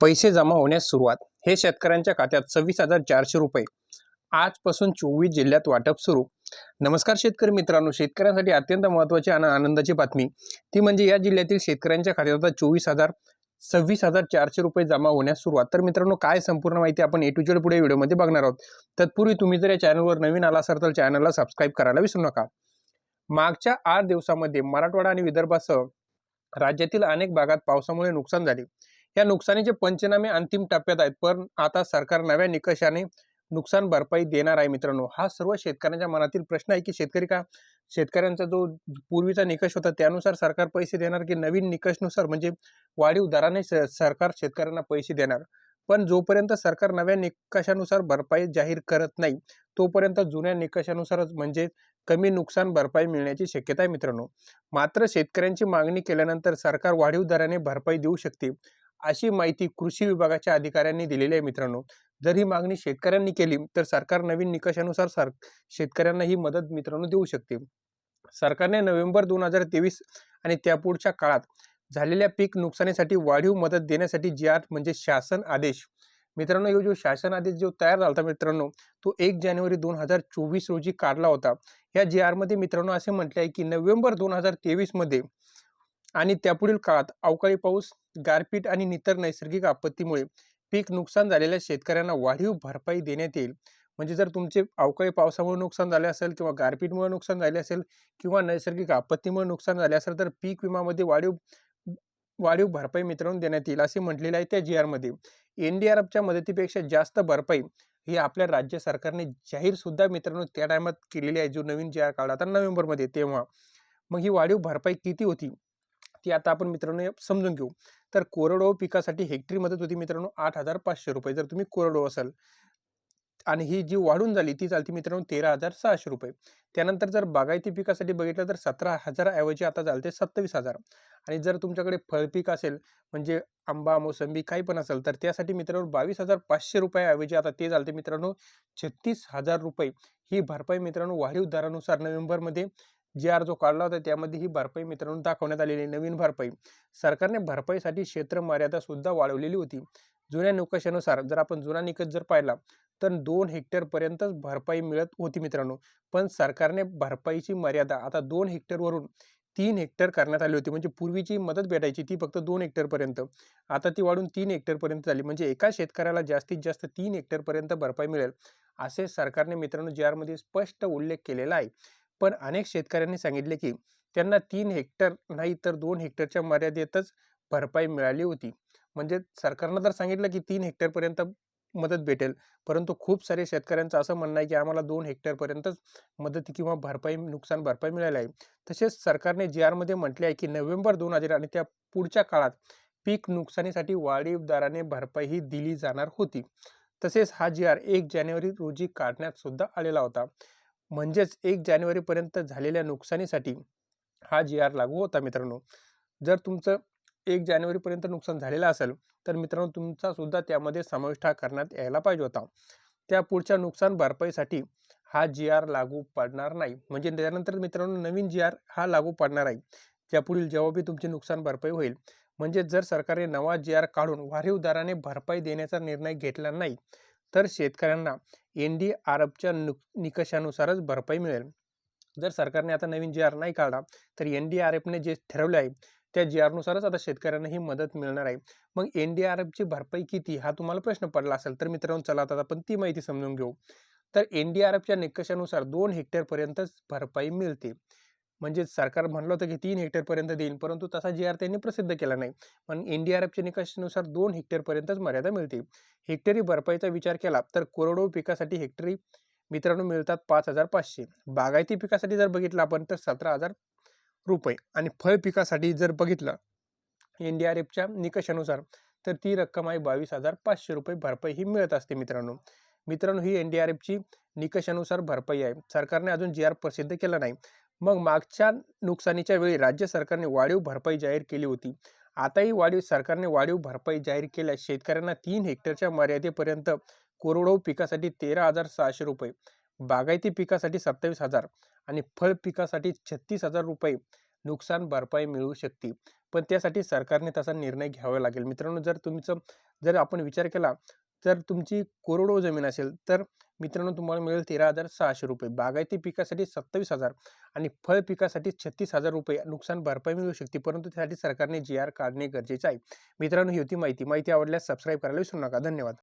पैसे जमा होण्यास सुरुवात. हे शेतकऱ्यांच्या खात्यात सव्वीस हजार चारशे रुपये. आजपासून चोवीस जिल्ह्यात वाटप सुरू. नमस्कार शेतकरी मित्रांनो. शेतकऱ्यांसाठी अत्यंत महत्त्वाची आणि आनंदाची बातमी. ती म्हणजे या जिल्ह्यातील शेतकऱ्यांच्या खात्यात आता चोवीस हजार सव्वीस हजार चारशे रुपये जमा होण्यास सुरुवात. तर मित्रांनो काय संपूर्ण माहिती आपण ए टू जेड पुढे व्हिडिओमध्ये बघणार आहोत. तत्पूर्वी तुम्ही जर या चॅनलवर नवीन आला असाल तर चॅनलला सबस्क्राईब करायला विसरू नका. मागच्या आठ दिवसामध्ये मराठवाडा आणि विदर्भासह राज्यातील अनेक भागात पावसामुळे नुकसान झाले. या नुकसानीचे पंचनामे अंतिम टप्प्यात आहेत. पण आता सरकार नव्या निकषाने नुकसान भरपाई देणार आहे मित्रांनो. हा सर्व शेतकऱ्यांच्या मनातील प्रश्न आहे की शेतकरी का? शेतकऱ्यांचा जो पूर्वीचा निकष होता त्यानुसार सरकार पैसे देणार की नवीन निकषनुसार? म्हणजे वाढीव दराने स- सरकार शेतकऱ्यांना पैसे देणार. पण जोपर्यंत सरकार नव्या निकषानुसार भरपाई जाहीर करत नाही तोपर्यंत जुन्या निकषानुसारच म्हणजे कमी नुकसान भरपाई मिळण्याची शक्यता आहे मित्रांनो. मात्र शेतकऱ्यांची मागणी केल्यानंतर सरकार वाढीव दराने भरपाई देऊ शकते. अशी माहिती कृषी विभागाच्या अधिकाऱ्यांनी दिलेली आहे मित्रांनो. जर ही मागणी शेतकऱ्यांनी केली तर सरकार नवीन निकषानुसार सर शेतकऱ्यांना ही मदत मित्रांनो देऊ शकते. सरकारने नोव्हेंबर दोन हजार तेवीस आणि त्यापुढच्या काळात झालेल्या पीक नुकसानीसाठी वाढीव मदत देण्यासाठी जी आर म्हणजे शासन आदेश. मित्रांनो यो जो शासन आदेश जो तयार झाला होता मित्रांनो तो एक जानेवारी दोन हजार चोवीस रोजी काढला होता. या जी आरमध्ये मित्रांनो असे म्हटले आहे की नोव्हेंबर दोन हजार तेवीसमध्ये आणि त्यापुढील काळात अवकाळी पाऊस गारपीट आणि इतर नैसर्गिक आपत्तीमुळे पीक नुकसान झालेल्या शेतकऱ्यांना वाढीव भरपाई देण्यात येईल. म्हणजे जर तुमचे अवकाळी पावसामुळे नुकसान झाले असेल किंवा गारपीटमुळे नुकसान झाले असेल किंवा नैसर्गिक आपत्तीमुळे नुकसान झाले असेल तर पीक विमामध्ये वाढीव वाढीव भरपाई मित्रांनो देण्यात येईल असे म्हटलेले आहे त्या जी आरमध्ये एन डी आर एफच्या मदतीपेक्षा जास्त भरपाई ही आपल्या राज्य सरकारने जाहीर सुद्धा मित्रांनो त्या टायमात केलेली आहे जो नवीन जी आर काढला आता नोव्हेंबरमध्ये तेव्हा. मग ही वाढीव भरपाई किती होती? ती आता आपण मित्रांनो समजून घेऊ. तर कोरडवाहू पिकासाठी हेक्टरी मदत होती मित्रांनो आठ हजार पाचशे रुपये. जर तुम्ही कोरडवाहू असाल आणि ही जी वाढून झाली ती चालते मित्रांनो तेरा हजार सहाशे रुपये. त्यानंतर जर बागायती पिकासाठी बघितलं तर सतरा हजाराऐवजी आता चालते सत्तावीस हजार. आणि जर तुमच्याकडे फळपीक असेल म्हणजे आंबा मोसंबी काही पण असेल तर त्यासाठी मित्रांनो बावीस हजार पाचशे रुपयाऐवजी आता ते चालते मित्रांनो छत्तीस हजार रुपये. ही भरपाई मित्रांनो वाढीव दरानुसार नोव्हेंबरमध्ये जी आर जो काढला होता त्यामध्ये ही भरपाई मित्रांनो दाखवण्यात आलेली आहे. नवीन भरपाई. सरकारने भरपाईसाठी क्षेत्र मर्यादा सुद्धा वाढवलेली होती. जुन्या निकषानुसार जर आपण जुना निकष जर पाहिला तर दोन हेक्टरपर्यंतच भरपाई मिळत होती मित्रांनो. पण सरकारने भरपाईची मर्यादा आता दोन हेक्टरवरून तीन हेक्टर करण्यात आली होती. म्हणजे पूर्वीची मदत भेटायची ती फक्त दोन हेक्टरपर्यंत आता ती वाढून तीन हेक्टरपर्यंत झाली. म्हणजे एका शेतकऱ्याला जास्तीत जास्त तीन हेक्टरपर्यंत भरपाई मिळेल असे सरकारने मित्रांनो जी आरमध्ये स्पष्ट उल्लेख केलेला आहे. पण अनेक शेतकऱ्यांनी सांगितले की त्यांना तीन हेक्टर नाही तर दोन हेक्टरच्या मर्यादेतच भरपाई मिळाली होती. म्हणजे सरकारनं तर सांगितलं की तीन हेक्टरपर्यंत मदत भेटेल. परंतु खूप सारे शेतकऱ्यांचं असं म्हणणं आहे की आम्हाला दोन हेक्टरपर्यंतच मदत किंवा भरपाई नुकसान भरपाई मिळाली आहे. तसेच सरकारने जी आरमध्ये म्हटले आहे की नोव्हेंबर दोन हजार आणि त्या पुढच्या काळात पीक नुकसानीसाठी वाढीव दराने भरपाई ही दिली जाणार होती. तसेच हा जी आर एक जानेवारी रोजी काढण्यात सुद्धा आलेला होता. म्हणजेच एक जानेवारीपर्यंत झालेल्या नुकसानीसाठी हा जी आर लागू होता मित्रांनो. जर तुमचं एक जानेवारीपर्यंत नुकसान झालेलं असेल तर मित्रांनो तुमचा सुद्धा त्यामध्ये समाविष्ट हा करण्यात यायला पाहिजे होता. त्या पुढच्या नुकसान भरपाईसाठी हा जी आर लागू पडणार नाही. म्हणजे त्यानंतर मित्रांनो नवीन जी आर हा लागू पडणार आहे. त्यापुढील जेव्हा बी तुमची नुकसान भरपाई होईल म्हणजे जर सरकारने नवा जी आर काढून वाढीव दराने भरपाई देण्याचा निर्णय घेतला नाही तर शेतकऱ्यांना एन डी आर एफच्या नुक निकषानुसारच भरपाई मिळेल. जर सरकारने आता नवीन जी आर नाही काढला तर एन डी आर एफने जे ठरवले आहे त्या जी आरनुसारच आता शेतकऱ्यांना ही मदत मिळणार आहे. मग एन डी आर एफची भरपाई किती हा तुम्हाला प्रश्न पडला असेल तर मित्रांनो चला आता आपण ती माहिती समजून घेऊ. तर एन डी आर एफच्या निकषानुसार दोन हेक्टरपर्यंतच भरपाई मिळते. म्हणजेच सरकार म्हणलं होतं की तीन हेक्टरपर्यंत देईल परंतु तसा जी आर त्यांनी प्रसिद्ध केला नाही. पण एन डी आर एफच्या निकषानुसार दोन हेक्टरपर्यंतच मर्यादा मिळते हेक्टरी भरपाईचा विचार केला तर कोरडवाहू पिकासाठी हेक्टरी मित्रांनो मिळतात पाच हजार पाचशे. बागायती पिकासाठी जर बघितलं आपण तर सतरा हजार रुपये. आणि फळ पिकासाठी जर बघितलं एन डी आर एफच्या निकषानुसार तर ती रक्कम आहे बावीस हजार पाचशे रुपये भरपाई ही मिळत असते मित्रांनो. मित्रांनो ही एन डी आर एफची निकषानुसार भरपाई आहे. सरकारने अजून जी आर प्रसिद्ध केला नाही. मग मागच्या नुकसानीच्या वेळी राज्य सरकारने वाढीव भरपाई जाहीर केली होती. आताही वाढीव सरकारने वाढीव भरपाई जाहीर केल्यास शेतकऱ्यांना तीन हेक्टरच्या मर्यादेपर्यंत कोरडवाहू पिकासाठी तेरा हजार सहाशे रुपये बागायती पिकासाठी सत्तावीस हजार आणि फळ पिकासाठी छत्तीस हजार रुपये नुकसान भरपाई मिळू शकते. पण त्यासाठी सरकारने तसा निर्णय घ्यावा लागेल. मित्रांनो जर तुमचं जर आपण विचार केला तर तुमची कोरडो जमीन असेल तर मित्रांनो तुम्हाला मिळेल तेरा हजार सहाशे रुपये. बागायती पिकासाठी सत्तावीस हजार आणि फळ पिकासाठी छत्तीस हजार रुपये नुकसान भरपाई मिळू शकते. परंतु त्यासाठी सरकारने जी आर काढणे गरजेचे आहे. मित्रांनो ही होती माहिती. माहिती आवडल्यास सबस्क्राईब करायला विसरू नका. धन्यवाद.